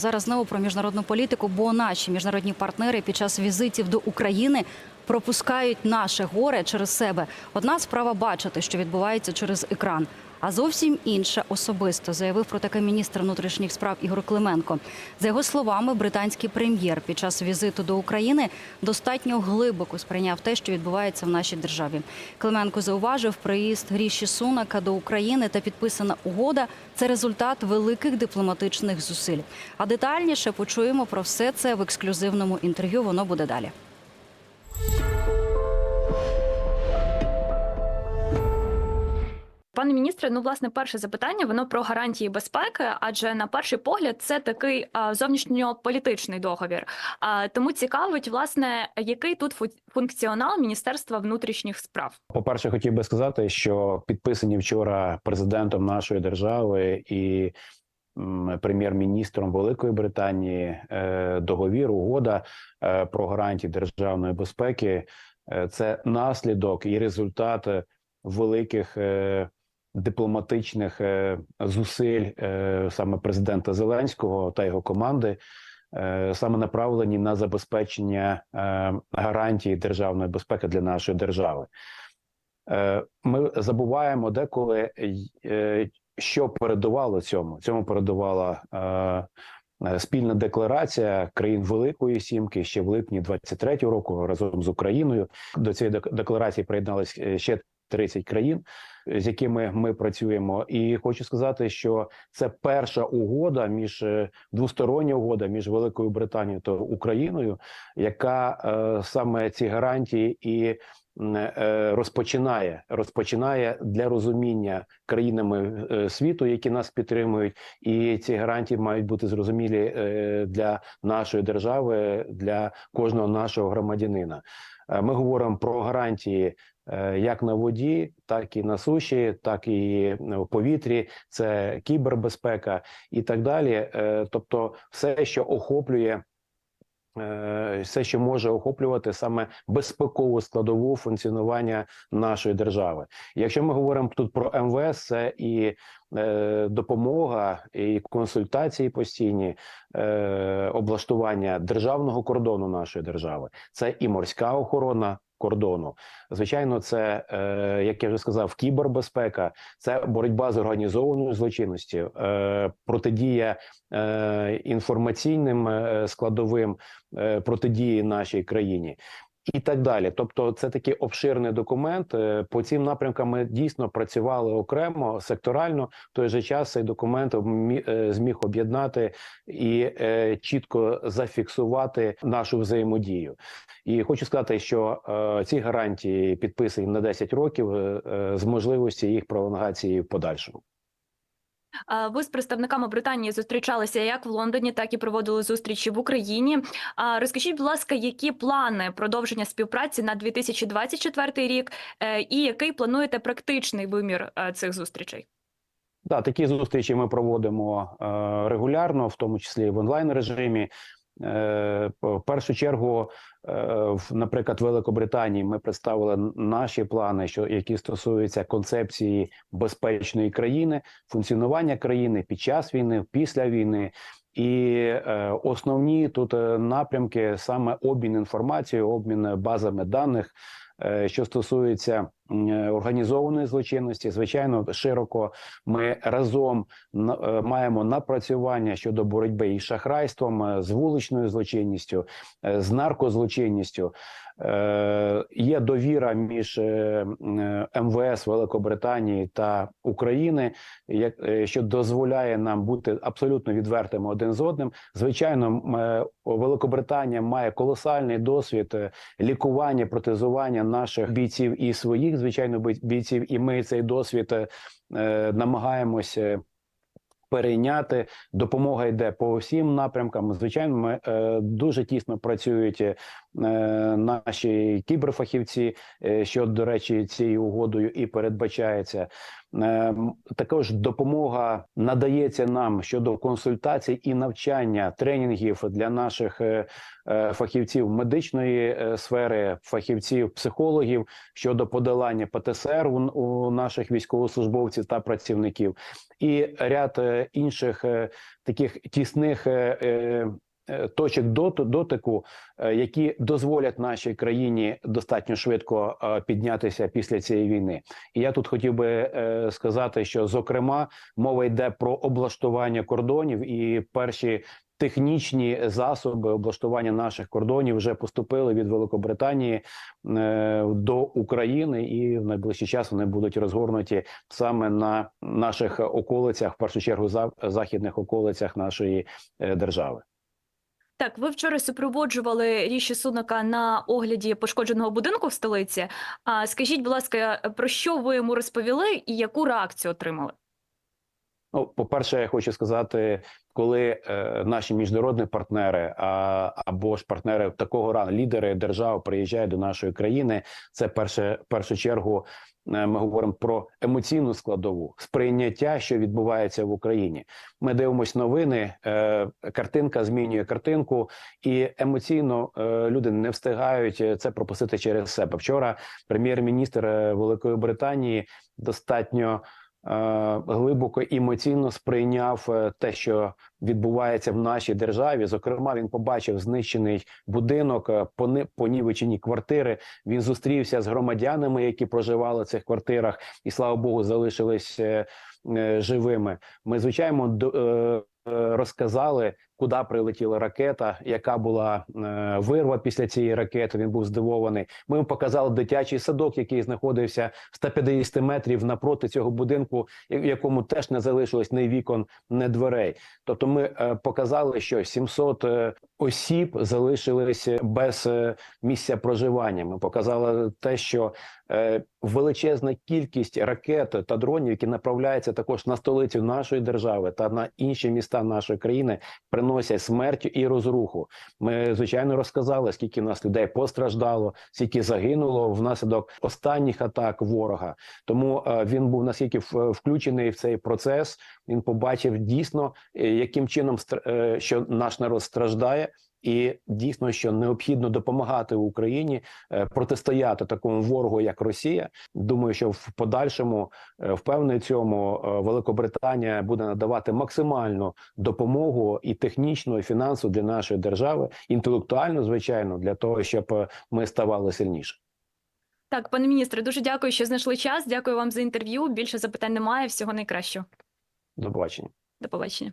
Зараз знову про міжнародну політику, бо наші міжнародні партнери під час візитів до України пропускають наше горе через себе. Одна справа бачити, що відбувається через екран. А зовсім інша особисто заявив про таке міністр внутрішніх справ Ігор Клименко. За його словами, британський прем'єр під час візиту до України достатньо глибоко сприйняв те, що відбувається в нашій державі. Клименко зауважив, приїзд Гріші Сунака до України та підписана угода це результат великих дипломатичних зусиль. А детальніше почуємо про все це в ексклюзивному інтерв'ю. Воно буде далі. Пане міністре, ну власне, перше запитання воно про гарантії безпеки, адже на перший погляд це такий зовнішньополітичний договір. А тому цікавить, власне, який тут фу- функціонал Міністерства внутрішніх справ. По-перше, хотів би сказати, що підписані вчора президентом нашої держави і прем'єр-міністром Великої Британії е, договір, угода е, про гарантії державної безпеки. Е, Це наслідок і результат великих дипломатичних е, зусиль е, саме президента Зеленського та його команди. е, Саме направлені на забезпечення гарантій державної безпеки для нашої держави. Ми забуваємо деколи, що передувало цьому. Цьому передувала спільна декларація країн Великої Сімки ще в липні 23-го року разом з Україною. До цієї дек- декларації приєднались е, ще 30 країн, з якими ми працюємо. І хочу сказати, що це перша угода між е, двостороння угода між Великою Британією та Україною, яка е, саме ці гарантії і е, розпочинає розпочинає для розуміння країнами е, світу, які нас підтримують, і ці гарантії мають бути зрозумілі е, для нашої держави, для кожного нашого громадянина. Ми говоримо про гарантії як на воді, так і на суші, так і в повітрі. Це кібербезпека і так далі. Е, Тобто, все, що охоплює. е, Все, що може охоплювати саме безпекову складову функціонування нашої держави. Якщо ми говоримо тут про МВС, це і е, допомога, і консультації постійні, е, облаштування державного кордону нашої держави, це і морська охорона кордону. Звичайно, це е, як я вже сказав, кібербезпека, це боротьба з організованою злочинністю, е, протидія е, інформаційним складовим протидії нашій країні. І так далі, тобто, це такий обширний документ. Е, По цим напрямкам ми дійсно працювали окремо секторально. В той же час цей документ е, зміг об'єднати і е, чітко зафіксувати нашу взаємодію. І хочу сказати, що ці гарантії підписані на 10 років з можливості їх пролонгації в подальшому. Ви з представниками Британії зустрічалися як в Лондоні, так і проводили зустрічі в Україні. Розкажіть, будь ласка, які плани продовження співпраці на 2024 рік, е, і який плануєте практичний вимір е, цих зустрічей? Да, такі зустрічі ми проводимо е, регулярно, в тому числі в онлайн режимі. Е, в першу чергу, е, в, наприклад, Великобританії ми представили наші плани, що які стосуються концепції безпечної країни, функціонування країни під час війни, після війни. І е, основні тут е, напрямки саме обмін інформацією, обмін базами даних, е, що стосується організованої злочинності. Звичайно, широко ми разом е, маємо напрацювання щодо боротьби із шахрайством, е, з вуличною злочинністю, е, з наркозлочинністю. Е, Є довіра між е, е, МВС Великобританії та України, е, що дозволяє нам бути абсолютно відвертими один з одним. Звичайно, е, Великобританія має колосальний досвід е, лікування, протезування наших бійців і своїх, звичайно, бій- бійців. І ми цей досвід е, е, намагаємося перейняти. Допомога йде по всім напрямкам. Звичайно, ми дуже тісно працюють наші кіберфахівці, що до речі, цією угодою і передбачається. Е, Також допомога надається нам щодо консультацій і навчання тренінгів для наших е, е, фахівців медичної е, сфери, фахівців, психологів щодо подолання ПТСР у, наших військовослужбовців та працівників, і ряд інших таких тісних. Е, Точок дотику, е, які дозволять нашій країні достатньо швидко е, піднятися після цієї війни, і я тут хотів би сказати, що зокрема мова йде про облаштування кордонів і перші. Технічні засоби облаштування наших кордонів вже поступили від Великобританії до України, і в найближчий час вони будуть розгорнуті саме на наших околицях, в першу чергу за західних околицях нашої держави. Так, ви вчора супроводжували Ріші Сунака на огляді пошкодженого будинку в столиці. А скажіть, будь ласка, про що ви йому розповіли і яку реакцію отримали? Ну, по-перше, я хочу сказати, коли е, наші міжнародні партнери а, або ж партнери такого рану, лідери держав приїжджають до нашої країни, це перше першу чергу. е, Ми говоримо про емоційну складову сприйняття, що відбувається в Україні. Ми дивимося новини, е, картинка змінює картинку, і емоційно е, люди не встигають це пропустити через себе. Вчора прем'єр-міністр Великої Британії достатньо глибоко емоційно сприйняв е, те, що відбувається в нашій державі. Зокрема, він побачив знищений будинок, е, понівечені квартири. Він зустрівся з громадянами, які проживали в цих квартирах, і слава Богу, залишились е, е, живими. Ми звичайно е, е, розказали, куди прилетіла ракета, яка була е, вирва після цієї ракети. Він був здивований. Ми йому показали дитячий садок, який знаходився 150 метрів напроти цього будинку, в якому теж не залишилось ні вікон, ні дверей. Тобто, ми е, показали, що 700 е, осіб залишились без місця проживання. Ми показали те, що величезна кількість ракет та дронів, які направляються також на столицю нашої держави та на інші міста нашої країни, приносять смерть і розруху. Ми звичайно розказали, скільки нас людей постраждало, скільки загинуло внаслідок останніх атак ворога. Тому е, він був наскільки включений в цей процес. Він побачив дійсно, е, яким чином е, що наш народ страждає. І дійсно, що необхідно допомагати Україні е, протистояти такому ворогу, як Росія. Думаю, що в подальшому е, впевнений цьому е, Великобританія буде надавати максимальну допомогу і технічну, і фінансову для нашої держави, інтелектуально, звичайно, для того, щоб ми ставали сильніше. Так, пане міністре, дуже дякую, що знайшли час. Дякую вам за інтерв'ю. Більше запитань немає. Всього найкращого. До побачення. До побачення.